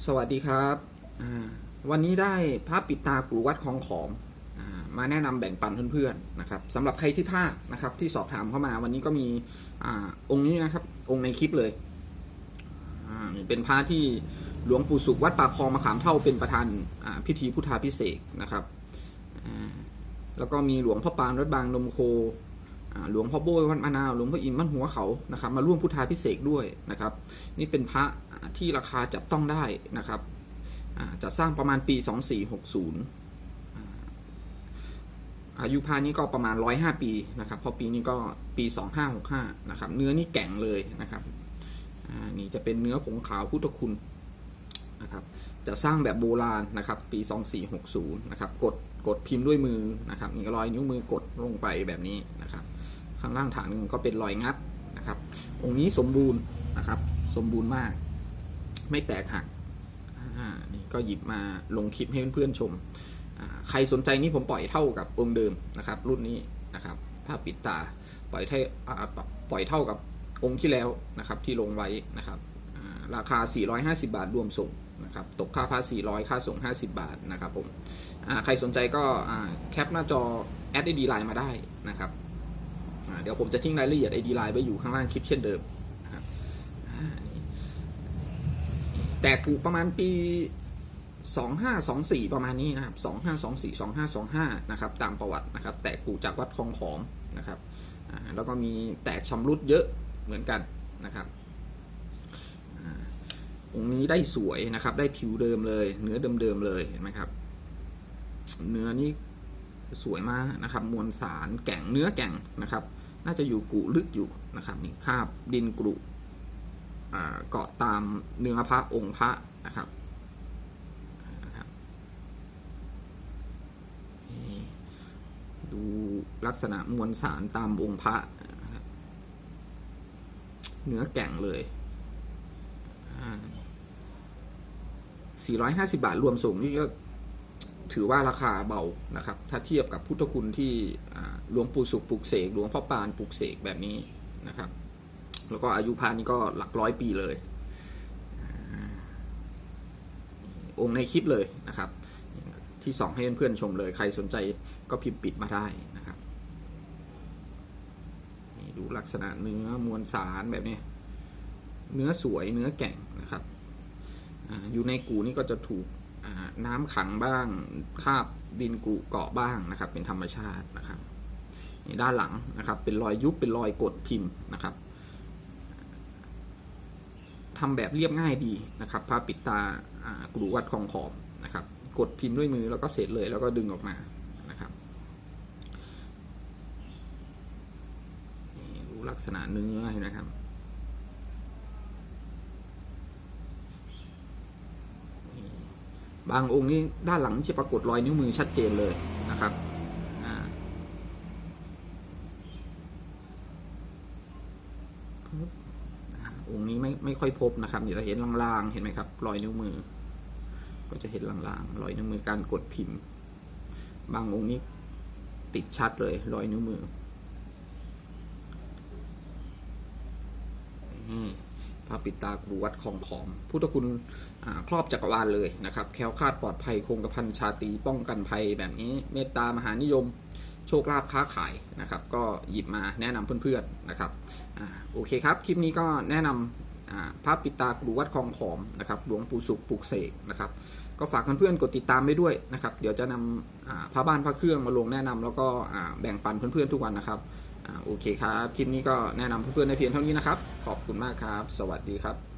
สวัสดีครับวันนี้ได้พระปิดตากรูวัดของขอมอามาแนะนำแบ่งปันเพื่อนๆนะครับสำหรับใครที่พลาดนะครับที่สอบถามเข้ามาวันนี้ก็มีอองค์นี้นะครับองค์ในคลิปเลยเป็นพระที่หลวงปู่สุขวัดปากคลองมะขามเท่าเป็นประธานพิธีพุทธาพิเศษนะครับแล้วก็มีหลวงพ่อปานวัดบางนมโคหลวงพ่อโบยวัดมะนาวหลวงพ่ออินวัดหัวเขานะครับมาร่วมพุทธาพิเศษด้วยนะครับ นี่เป็นพระ ที่ราคาจับต้องได้นะครับจะสร้างประมาณปี 2460อ่าอายุพานี้ก็ประมาณ 105 ปีนะครับเพราะปีนี้ก็ปี 2565 นะครับ เนื้อนี่แก่งเลยนะครับอ่านี่จะเป็นเนื้อผงขาวพุทธคุณนะครับจะสร้างแบบโบราณนะครับ ปี 2460 นะครับ กดกดพิมพ์ด้วยมือนะครับนี่รอยนิ้วมือกดลงไปแบบนี้นะครับ ข้างล่างฐานนึงก็เป็นรอยงัดนะครับ องค์นี้สมบูรณ์นะครับ สมบูรณ์มาก ไม่แตกหักนี่ก็หยิบมาลงคลิปให้เพื่อนๆชม ใครสนใจนี่ผมปล่อยเท่ากับองค์เดิมนะครับ รุ่นนี้นะครับผ้าปิดตาปล่อยเท่าปล่อยเท่ากับองค์ที่แล้วนะครับที่ลงไว้นะครับราคา 450 บาทรวมส่งนะครับตกค่าผ้า400 ค่าส่ง 50 บาทนะครับผมใครสนใจก็แคปหน้าจอแอดไอดีไลน์มาได้นะครับเดี๋ยวผมจะทิ้งรายละเอียดไอดีไลน์ไว้อยู่ข้างล่างคลิปเช่นเดิมนะครับอ่านี่ แต่กูประมาณปี 2524 ประมาณนี้นะครับ 2524 2525 นะครับ ตามประวัตินะครับ แตกกูจากวัดคลองขอมนะครับแล้วก็มีแตกชำรุดเยอะเหมือนกันนะครับองค์นี้ได้สวยนะครับ ได้ผิวเดิมเลย เนื้อเดิมๆเลยเห็นไหมครับ เนื้อนี้สวยมากนะครับ มวลสารแก่งเนื้อแก่งนะครับ น่าจะอยู่กุลึกอยู่นะครับนี่คาบดินกรุ เกาะตามเนื้อพระองค์พระนะครับดูลักษณะมวลสารตามองค์พระเนื้อแก่งเลย 450 บาทรวมส่งนี่ก็ถือว่าราคาเบานะครับ ถ้าเทียบกับพุทธคุณที่หลวงปู่สุขปลุกเสก หลวงพ่อปานปลุกเสกแบบนี้นะครับ แล้วก็อายุพระนี่ก็หลักร้อยปีเลย องค์ในคลิปเลยนะครับ ที่สองให้เพื่อนๆชมเลย ใครสนใจก็พิมพ์ปิดมาได้นะครับดูลักษณะเนื้อมวลสารแบบนี้ เนื้อสวยเนื้อแก่งนะครับอยู่ในกูนี่ก็จะถูกน้ำขังบ้างคาบดินกรุเกาะบ้างนะครับ เป็นธรรมชาตินะครับด้านหลังนะครับ เป็นรอยยุบเป็นรอยกดพิมพ์นะครับ ทำแบบเรียบง่ายดีนะครับผ้าปิดตากรูวัดของขอบนะครับ กดพิมพ์ด้วยมือแล้วก็เสร็จเลยแล้วก็ดึงออกมานะครับนี่ดูลักษณะเนื้อเห็นไหมครับบางองค์นี้ด้านหลังจะปรากฏรอยนิ้วมือชัดเจนเลยนะครับ องค์นี้ไม่ไม่ค่อยพบนะครับเดี๋ยวจะเห็นลางๆ เห็นไหมครับ รอยนิ้วมือ ก็จะเห็นลางๆ รอยนิ้วมือการกดพิมพ์ บางองค์นี้ติดชัดเลย รอยนิ้วมือพระปิดตากรูวัดของขอม พุทธคุณครอบจักรวาลเลยนะครับ แคล้วคลาดปลอดภัยคงกระพันชาตีป้องกันภัยแบบนี้ เมตตามหานิยม ชคลาภค้าขายนะครับ ก็หยิบมาแนะนำเพื่อนๆนะครับอโอเคครับ คลิปนี้ก็แนะนำอ่าพระปิดตากรูวัดคลองขอมนะครับหลวงปู่สุขปลุกเสกนะครับ ก็ฝากเพื่อนๆกดติดตามไปด้วยนะครับ เดี๋ยวจะนำพระบ้านพระเครื่องมาลงแนะนำแล้วก็แบ่งปันเพื่อนๆทุกวันนะครับอโอเคครับ คลิปนี้ก็แนะนำเพื่อนๆในเพียงเท่านี้นะครับ ขอบคุณมากครับ สวัสดีครับ